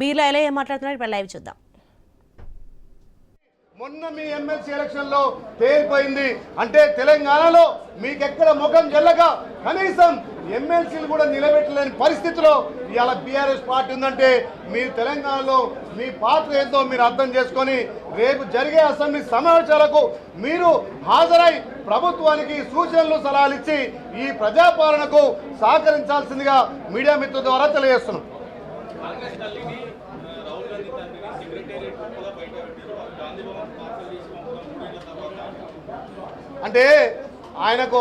బీర్లా ఎలా ఏం మాట్లాడుతున్నారు? ఇప్పుడు లైవ్ చూద్దాం. మొన్న మీ ఎమ్మెల్సీ ఎలక్షన్లో తేలిపోయింది అంటే తెలంగాణలో మీకెక్కడ ముఖం చెల్లక కనీసం ఎమ్మెల్సీలు కూడా నిలబెట్టలేని పరిస్థితిలో ఇవాళ బీఆర్ఎస్ పార్టీ ఉందంటే మీరు తెలంగాణలో మీ పాత్ర ఏందో మీరు అర్థం చేసుకొని రేపు జరిగే అసెంబ్లీ సమావేశాలకు మీరు హాజరై ప్రభుత్వానికి సూచనలు సలహాలు ఇచ్చి ఈ ప్రజాపాలనకు సహకరించాల్సిందిగా మీడియా మిత్రుల ద్వారా తెలియజేస్తున్నాం. అంటే ఆయనకు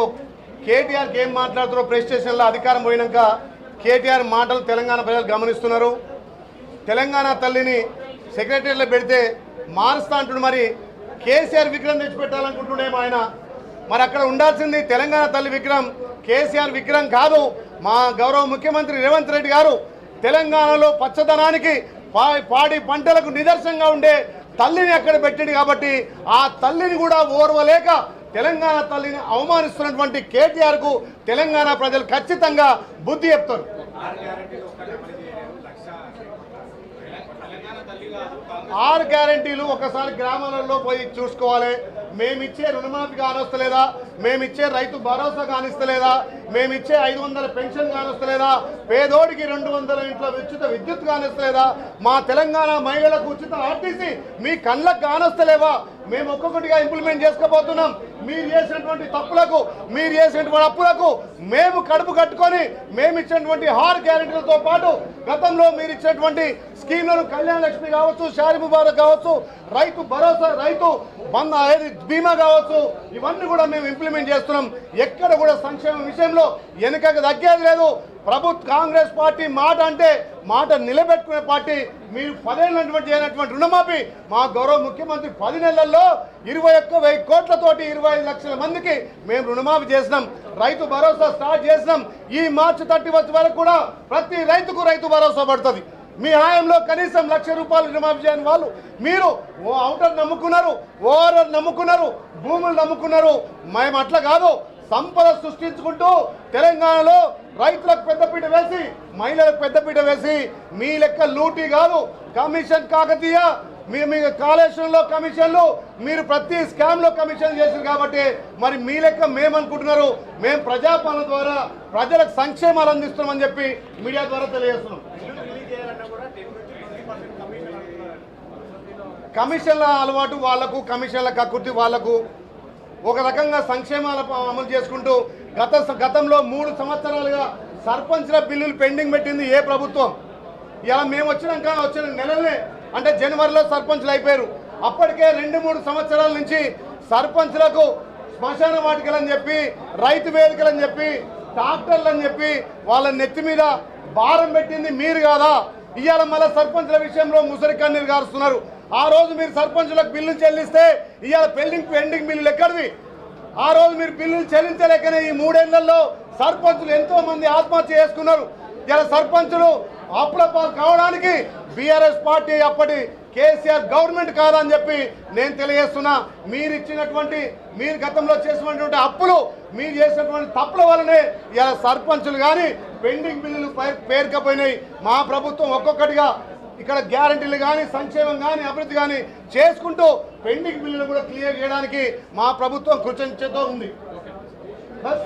కేటీఆర్కి ఏం మాట్లాడుతున్నారో ప్రెస్ స్టేషన్లో అధికారం పోయినాక కేటీఆర్ మాటలు తెలంగాణ ప్రజలు గమనిస్తున్నారు. తెలంగాణ తల్లిని సెక్రటరీలో పెడితే మారుస్తా అంటుడు మరి. కేసీఆర్ విగ్రహం తెచ్చిపెట్టాలనుకుంటుండేమో ఆయన. మరి అక్కడ ఉండాల్సింది తెలంగాణ తల్లి విగ్రహం కేసీఆర్ విగ్రహం కాదు. మా గౌరవ ముఖ్యమంత్రి రేవంత్ రెడ్డి గారు తెలంగాణలో పచ్చదనానికి పాడి పంటలకు నిదర్శనంగా ఉండే తల్లిని అక్కడ పెట్టాడు కాబట్టి ఆ తల్లిని కూడా ఓర్వలేక తెలంగాణ తల్లిని అవమానిస్తున్నటువంటి కేటీఆర్కు తెలంగాణ ప్రజలు ఖచ్చితంగా బుద్ధి చెప్తారు. ఆరు గ్యారంటీలు ఒకసారి గ్రామాలలో పోయి చూసుకోవాలి. మేమిచ్చే రుణమాఫీ కానొస్తలేదా మేమిచ్చే రైతు భరోసా కానిస్తలేదా? మేమిచ్చే ఐదు వందల పెన్షన్ కానొస్తలేదా? పేదోడికి రెండు వందల ఇంట్లో ఉచిత విద్యుత్ కానిస్తలేదా? మా తెలంగాణ మహిళలకు ఉచిత ఆర్టీసీ మీ కళ్ళకు కానొస్తలేవా? మేము ఒక్కొక్కటిగా ఇంప్లిమెంట్ చేసుకోబోతున్నాం. మీరు చేసినటువంటి తప్పులకు మీరు చేసినటువంటి అప్పులకు మేము కడుపు కట్టుకొని మేము ఇచ్చినటువంటి హార్ గ్యారెంటీలతో పాటు గతంలో మీరు ఇచ్చినటువంటి స్కీమ్లను కళ్యాణ లక్ష్మి కావచ్చు షారి ముబారక్ కావచ్చు రైతు భరోసా రైతు బంద బీమా కావచ్చు ఇవన్నీ కూడా మేము ఇంప్లిమెంట్ చేస్తున్నాం. ఎక్కడ కూడా సంక్షేమ విషయంలో వెనుకకు తగ్గేది లేదు. ప్రభుత్వ కాంగ్రెస్ పార్టీ మాట అంటే మాట నిలబెట్టుకునే పార్టీ. మీరు పదేళ్ళటువంటి చేయనటువంటి రుణమాఫీ. మా గౌరవ ముఖ్యమంత్రి పది నెలల్లో ఇరవై ఒక్క వెయ్యి కోట్లతోటి ఇరవై ఐదు లక్షల మందికి మేము రుణమాఫీ చేసినాం. రైతు భరోసా స్టార్ట్ చేసినాం. ఈ మార్చి థర్టీ వచ్చే వరకు కూడా ప్రతి రైతుకు రైతు భరోసా పడుతుంది. మీ హాయంలో కనీసం లక్ష రూపాయలు రుణమాఫీ చేయని వాళ్ళు మీరు ఓ అవుటర్ నమ్ముకున్నారు ఓవర్ నమ్ముకున్నారు భూములు నమ్ముకున్నారు. మేము అట్లా కాదు సంపద సృష్టించుకుంటూ తెలంగాణలో రైతులకు పెద్దపీట వేసి మహిళలకు పెద్దపీట వేసి మీ లెక్క లూటీ కాదు కమిషన్ కాకతీయ మీ మీ కాళేశ్వరంలో కమిషన్లు మీరు ప్రతి స్కామ్లో కమిషన్ చేశారు కాబట్టి మరి మీ లెక్క మేమనుకుంటున్నారు మేము ప్రజాపాలన ద్వారా ప్రజలకు సంక్షేమాలు అందిస్తున్నామని చెప్పి మీడియా ద్వారా తెలియజేస్తున్నాం. కమిషన్ల అలవాటు వాళ్ళకు కమిషన్ల కక్కుర్తి వాళ్ళకు ఒక రకంగా సంక్షేమాల అమలు చేసుకుంటూ గత గతంలో మూడు సంవత్సరాలుగా సర్పంచ్ల బిల్లులు పెండింగ్ పెట్టింది ఏ ప్రభుత్వం. ఇలా మేము వచ్చినాక వచ్చిన నెలలనే అంటే జనవరిలో సర్పంచ్లు అయిపోయారు. అప్పటికే రెండు మూడు సంవత్సరాల నుంచి సర్పంచ్లకు శ్మశాన వాటికలని చెప్పి రైతు వేదికలని చెప్పి డాక్టర్లు అని చెప్పి వాళ్ళ నెత్తి మీద భారం పెట్టింది మీరు కాదా? ఇవాళ మళ్ళీ సర్పంచ్ల విషయంలో ముసరి కన్నీరు గారుస్తున్నారు. ఆ రోజు మీరు సర్పంచులకు బిల్లులు చెల్లిస్తే ఇవాళ పెండింగ్ పెండింగ్ బిల్లులు ఎక్కడివి? ఆ రోజు మీరు బిల్లులు చెల్లించలేకనే ఈ మూడేళ్ళలో సర్పంచులు ఎంతో మంది ఆత్మహత్య చేసుకున్నారు. ఇలా సర్పంచులు అప్పుల పాలు కావడానికి బీఆర్ఎస్ పార్టీ అప్పటి కేసీఆర్ గవర్నమెంట్ కాదని చెప్పి నేను తెలియజేస్తున్నా. మీరు ఇచ్చినటువంటి మీరు గతంలో చేసినటువంటి అప్పులు మీరు చేసినటువంటి తప్పుల వల్లనే ఇలా సర్పంచులు కానీ పెండింగ్ బిల్లులు పేరుకపోయినాయి. మా ప్రభుత్వం ఒక్కొక్కటిగా ఇక్కడ గ్యారంటీలు కానీ సంక్షేమం కానీ అభివృద్ధి కానీ చేసుకుంటూ పెండింగ్ బిల్లులు కూడా క్లియర్ చేయడానికి మా ప్రభుత్వం కృతజ్ఞతతో ఉంది. బస్.